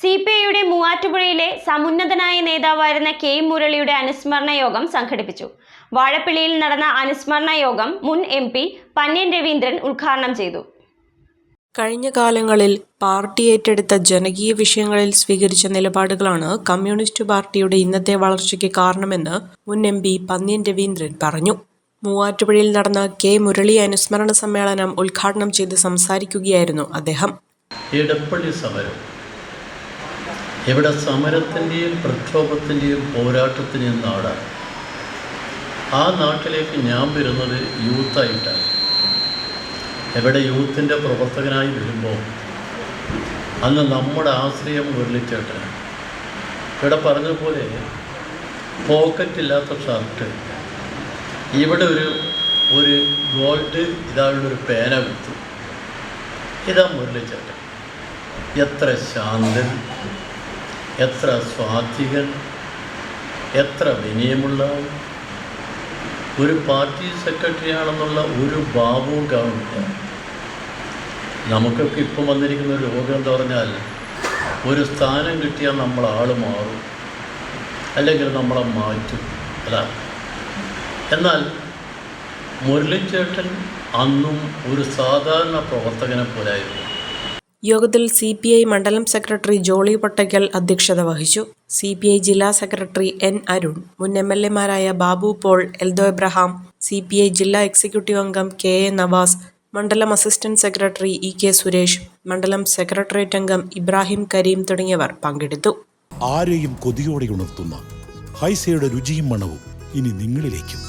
C P ഐയുടെ മൂവാറ്റുപുഴയിലെ സമുന്നതനായ നേതാവായിരുന്ന K മുരളിയുടെ അനുസ്മരണ യോഗം സംഘടിപ്പിച്ചു. വാഴപ്പിള്ളിയിൽ നടന്ന അനുസ്മരണ യോഗം മുൻ എം പി പന്ന്യൻ രവീന്ദ്രൻ ഉദ്ഘാടനം ചെയ്തു. കഴിഞ്ഞ കാലങ്ങളിൽ പാർട്ടി ഏറ്റെടുത്ത ജനകീയ വിഷയങ്ങളിൽ സ്വീകരിച്ച നിലപാടുകളാണ് കമ്മ്യൂണിസ്റ്റ് പാർട്ടിയുടെ ഇന്നത്തെ വളർച്ചയ്ക്ക് കാരണമെന്ന് മുൻ എം പി പന്ന്യൻ രവീന്ദ്രൻ പറഞ്ഞു. മൂവാറ്റുപുഴയിൽ നടന്ന കെ മുരളി അനുസ്മരണ സമ്മേളനം ഉദ്ഘാടനം ചെയ്ത് സംസാരിക്കുകയായിരുന്നു അദ്ദേഹം. ഇടപ്പള്ളി സമരം. ഇവിടെ സമരത്തിന്റെയും പ്രക്ഷോഭത്തിന്റെയും പോരാട്ടത്തിന്റെയും നാടാണ്. ആ നാട്ടിലേക്ക് ഞാൻ വരുന്നത് യൂത്തായിട്ടാണ്. എവിടെ യൂത്തിന്റെ പ്രവർത്തകനായി വരുമ്പോൾ അന്ന് നമ്മുടെ ആശ്രയം മുരളിച്ചേട്ടനാണ് ഇവിടെ പറഞ്ഞതുപോലെ പോക്കറ്റില്ലാത്ത ഷർട്ട്. ഇവിടെ ഒരു ഒരു ഗോൾഡ് ഇതായുള്ളൊരു പേന കൊടുത്തു ഇതാ മുരളിച്ചേട്ടൻ. എത്ര ശാന്തൻ. എത്ര സ്വാധികൻ എത്ര വിനയമുള്ള ഒരു പാർട്ടി സെക്രട്ടറി ആണെന്നുള്ള ഒരു ഭാവവും കാണില്ല നമുക്കൊക്കെ ഇപ്പം വന്നിരിക്കുന്ന ഒരു രോഗം എന്ന് പറഞ്ഞാൽ ഒരു സ്ഥാനം കിട്ടിയാൽ നമ്മൾ ആൾ മാറും അല്ലെങ്കിൽ നമ്മളെ മാറ്റും. അല്ല എന്നാൽ മുരളിച്ചേട്ടൻ അന്നും ഒരു സാധാരണ പ്രവർത്തകനെ പോലായിരുന്നു. യോഗത്തിൽ സി പി ഐ മണ്ഡലം സെക്രട്ടറി ജോളി പൊട്ടയ്ക്കൽ അധ്യക്ഷത വഹിച്ചു. സി പി ഐ ജില്ലാ സെക്രട്ടറി എൻ അരുൺ മുൻ M L എമാരായ Babu Paul Eldho Abraham C P I ജില്ലാ എക്സിക്യൂട്ടീവ് അംഗം കെ എ നവാസ് മണ്ഡലം assistant secretary E K Suresh മണ്ഡലം സെക്രട്ടേറിയറ്റ് അംഗം ഇബ്രാഹിം കരീം തുടങ്ങിയവർ പങ്കെടുത്തു. ആരെയും കൊതിയോടെ ഉണർത്തുന്ന ഹൈസയുടെ രുചിയും മണവും ഇനി നിങ്ങളിലേക്കും.